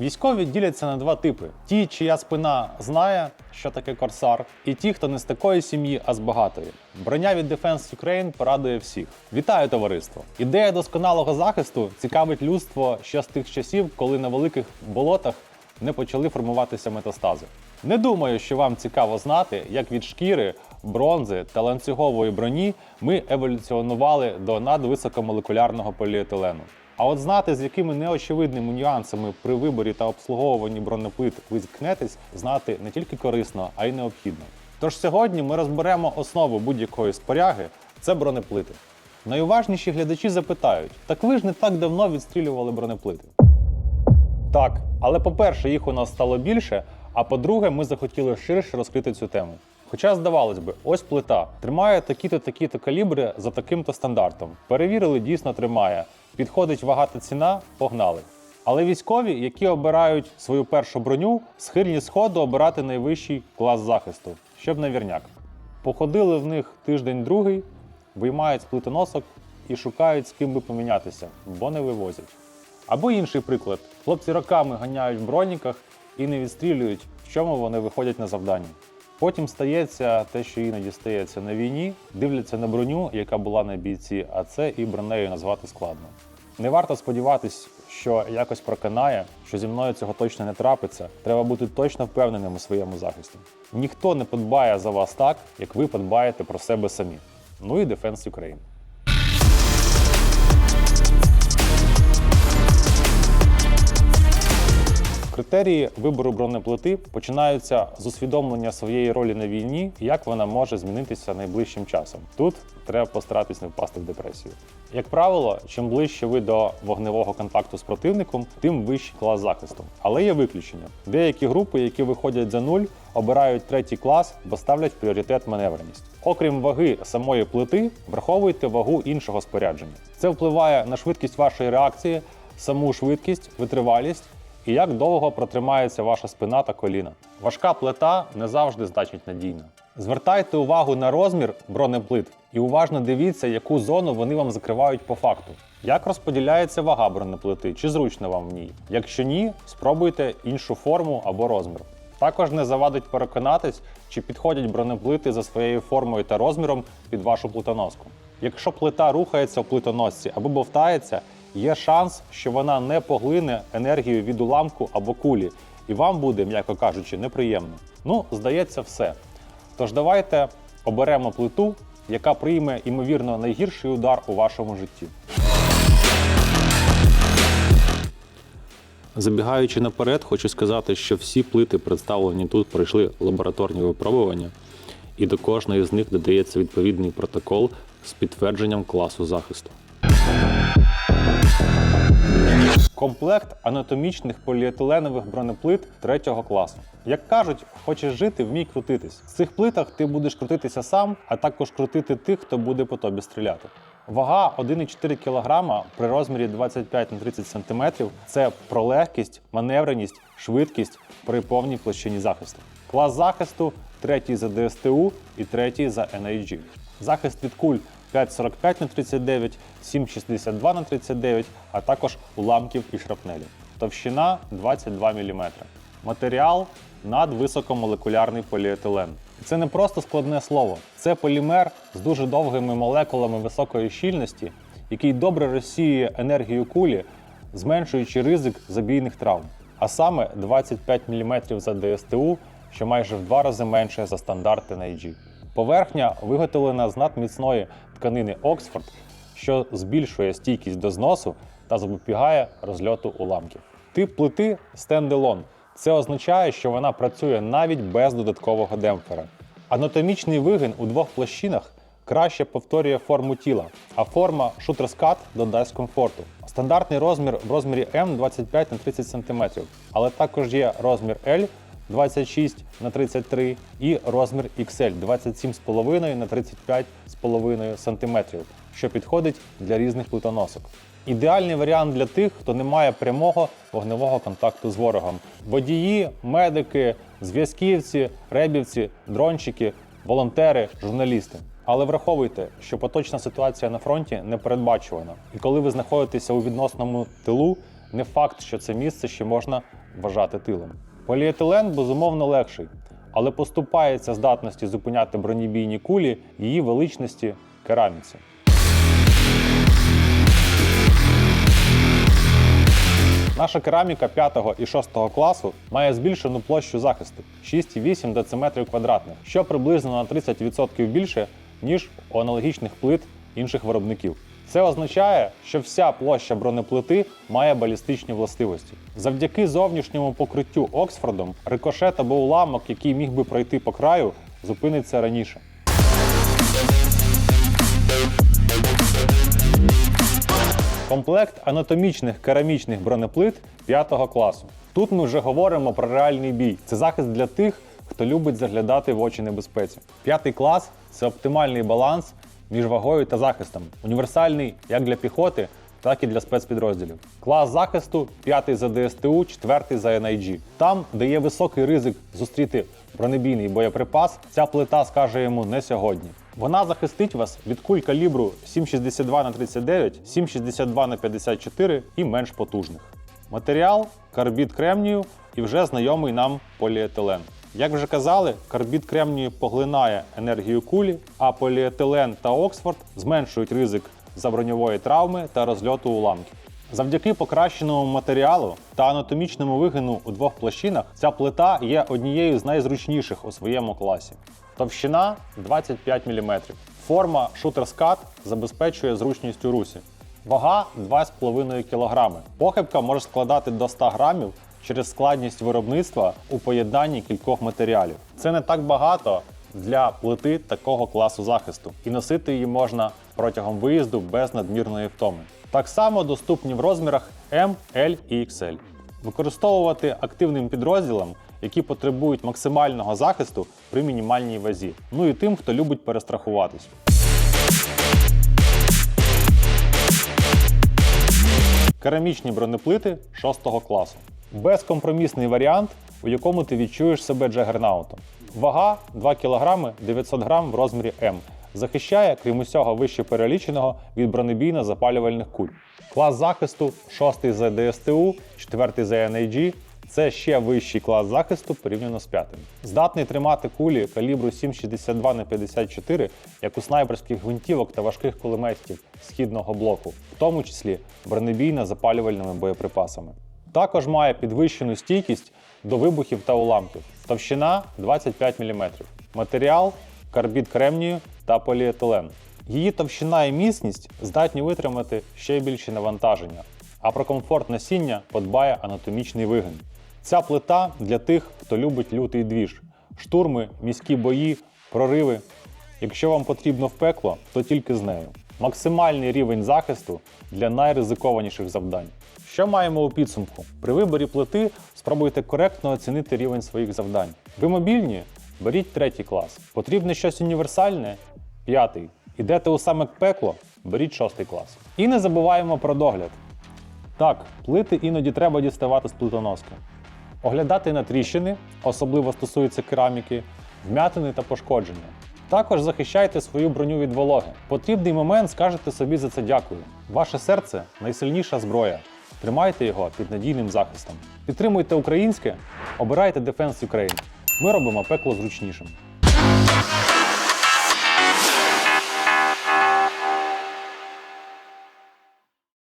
Військові діляться на два типи: ті, чия спина знає, що таке корсар, і ті, хто не з такої сім'ї, а з багатої. Броня від Defense Ukraine порадує всіх. Вітаю, товариство! Ідея досконалого захисту цікавить людство ще з тих часів, коли на великих болотах не почали формуватися метастази. Не думаю, що вам цікаво знати, як від шкіри, бронзи та ланцюгової броні ми еволюціонували до надвисокомолекулярного поліетилену. А от знати, з якими неочевидними нюансами при виборі та обслуговуванні бронеплит ви зіткнетесь, знати не тільки корисно, а й необхідно. Тож сьогодні ми розберемо основу будь-якої споряги це бронеплити. Найуважніші глядачі запитають: так ви ж не так давно відстрілювали бронеплити. Так, але по-перше, їх у нас стало більше, а по-друге, ми захотіли ширше розкрити цю тему. Хоча, здавалось би, ось плита тримає такі-то такі-то калібри за таким-то стандартом. Перевірили, дійсно тримає. Підходить вага та ціна, погнали. Але військові, які обирають свою першу броню, схильні сходу обирати найвищий клас захисту, щоб на вірняк. Походили в них тиждень-другий, виймають з плитоносок і шукають з ким би помінятися, бо не вивозять. Або інший приклад: хлопці роками ганяють в броніках і не відстрілюють, в чому вони виходять на завдання. Потім стається те, що іноді стається на війні, дивляться на броню, яка була на бійці, а це і бронею назвати складно. Не варто сподіватись, що якось проканає, що зі мною цього точно не трапиться. Треба бути точно впевненим у своєму захисті. Ніхто не подбає за вас так, як ви подбаєте про себе самі. Ну і Defense Ukraine. Критерії вибору бронеплити починаються з усвідомлення своєї ролі на війні як вона може змінитися найближчим часом. Тут треба постаратись не впасти в депресію. Як правило, чим ближче ви до вогневого контакту з противником, тим вищий клас захисту. Але є виключення. Деякі групи, які виходять за нуль, обирають третій клас, бо ставлять пріоритет маневреність. Окрім ваги самої плити, враховуйте вагу іншого спорядження. Це впливає на швидкість вашої реакції, саму швидкість, витривалість і як довго протримається ваша спина та коліна. Важка плита не завжди значить надійно. Звертайте увагу на розмір бронеплит і уважно дивіться, яку зону вони вам закривають по факту. Як розподіляється вага бронеплити, чи зручно вам в ній? Якщо ні, спробуйте іншу форму або розмір. Також не завадить переконатись, чи підходять бронеплити за своєю формою та розміром під вашу плитоноску. Якщо плита рухається в плитоносці або бовтається, є шанс, що вона не поглине енергію від уламку або кулі, і вам буде, м'яко кажучи, неприємно. Ну, здається, все. Тож давайте оберемо плиту, яка прийме ймовірно найгірший удар у вашому житті. Забігаючи наперед, хочу сказати, що всі плити, представлені тут, пройшли лабораторні випробування, і до кожної з них додається відповідний протокол з підтвердженням класу захисту. Комплект анатомічних поліетиленових бронеплит третього класу. Як кажуть, хочеш жити, вмій крутитись. В цих плитах ти будеш крутитися сам, а також крутити тих, хто буде по тобі стріляти. Вага 1,4 кг при розмірі 25 на 30 см – це про легкість, маневреність, швидкість при повній площині захисту. Клас захисту третій за ДСТУ і третій за NIG. Захист від куль 5,45 на 39, 7,62 на 39, а також уламків і шрапнелі. Товщина 22 мм. Матеріал надвисокомолекулярний поліетилен. Це не просто складне слово, це полімер з дуже довгими молекулами високої щільності, який добре розсіює енергію кулі, зменшуючи ризик забійних травм. А саме 25 мм за ДСТУ, що майже в два рази менше за стандарт NIG. Поверхня виготовлена з надміцної тканини Оксфорд, що збільшує стійкість до зносу та запобігає розльоту уламків. Тип плити стенделон. Це означає, що вона працює навіть без додаткового демпфера. Анатомічний вигин у двох площинах краще повторює форму тіла, а форма шутерскат додасть комфорту. Стандартний розмір в розмірі М 25 на 30 см, але також є розмір L 26 на 33 і розмір XL 27,5 на 35,5 см, що підходить для різних плитоносок. Ідеальний варіант для тих, хто не має прямого вогневого контакту з ворогом. Водії, медики, зв'язківці, ребівці, дрончики, волонтери, журналісти. Але враховуйте, що поточна ситуація на фронті не передбачувана. І коли ви знаходитеся у відносному тилу, не факт, що це місце ще можна вважати тилом. Поліетилен безумовно легший, але поступається здатності зупиняти бронебійні кулі її величності кераміці. Наша кераміка 5 і 6 класу має збільшену площу захисту 6,8 дециметрів квадратних, що приблизно на 30% більше, ніж у аналогічних плит інших виробників. Це означає, що вся площа бронеплити має балістичні властивості. Завдяки зовнішньому покриттю Оксфордом рикошет або уламок, який міг би пройти по краю, зупиниться раніше. Комплект анатомічних керамічних бронеплит 5 класу. Тут ми вже говоримо про реальний бій. Це захист для тих, хто любить заглядати в очі небезпеці. П'ятий клас це оптимальний баланс між вагою та захистом. Універсальний як для піхоти, так і для спецпідрозділів. Клас захисту 5 за ДСТУ, 4 за NIG. Там, де є високий ризик зустріти бронебійний боєприпас, ця плита скаже йому не сьогодні. Вона захистить вас від куль калібру 7,62 на 39, 7,62 на 54 і менш потужних. Матеріал карбід кремнію і вже знайомий нам поліетилен. Як вже казали, карбід кремнію поглинає енергію кулі, а поліетилен та Оксфорд зменшують ризик заброньової травми та розльоту уламків. Завдяки покращеному матеріалу та анатомічному вигину у двох площинах ця плита є однією з найзручніших у своєму класі. Товщина 25 мм. Форма шутер-скат забезпечує зручність у русі. Вага 2,5 кг. Похибка може складати до 100 грамів через складність виробництва у поєднанні кількох матеріалів. Це не так багато для плити такого класу захисту, і носити її можна протягом виїзду без надмірної втоми. Так само доступні в розмірах M, L і XL. Використовувати активним підрозділам, які потребують максимального захисту при мінімальній вазі. Ну і тим, хто любить перестрахуватись. Керамічні бронеплити 6 класу. Безкомпромісний варіант, у якому ти відчуєш себе джагернаутом. Вага 2 кг 900 г в розмірі М. Захищає, крім усього вище переліченого, від бронебійно-запалювальних куль. Клас захисту 6 за ДСТУ, 4 за NAG – це ще вищий клас захисту порівняно з п'ятим. Здатний тримати кулі калібру 7,62 на 54, як у снайперських гвинтівок та важких кулеметів східного блоку, в тому числі бронебійно-запалювальними боєприпасами. Також має підвищену стійкість до вибухів та уламків. Товщина 25 мм. Матеріал карбід кремнію та поліетилен. Її товщина і міцність здатні витримати ще більше навантаження, а про комфорт носіння подбає анатомічний вигин. Ця плита для тих, хто любить лютий двіж, штурми, міські бої, прориви. Якщо вам потрібно в пекло, то тільки з нею. Максимальний рівень захисту для найризикованіших завдань. Що маємо у підсумку? При виборі плити спробуйте коректно оцінити рівень своїх завдань. Ви мобільні? Беріть третій клас. Потрібне щось універсальне? П'ятий. Ідете у саме пекло? Беріть шостий клас. І не забуваємо про догляд. Так, плити іноді треба діставати з плитоноски. Оглядати на тріщини, особливо стосується кераміки, вмятини та пошкодження. Також захищайте свою броню від вологи. Потрібний момент скажете собі за це дякую. Ваше серце найсильніша зброя. Тримайте його під надійним захистом. Підтримуйте українське, обирайте Defense Ukraine. Ми робимо пекло зручнішим.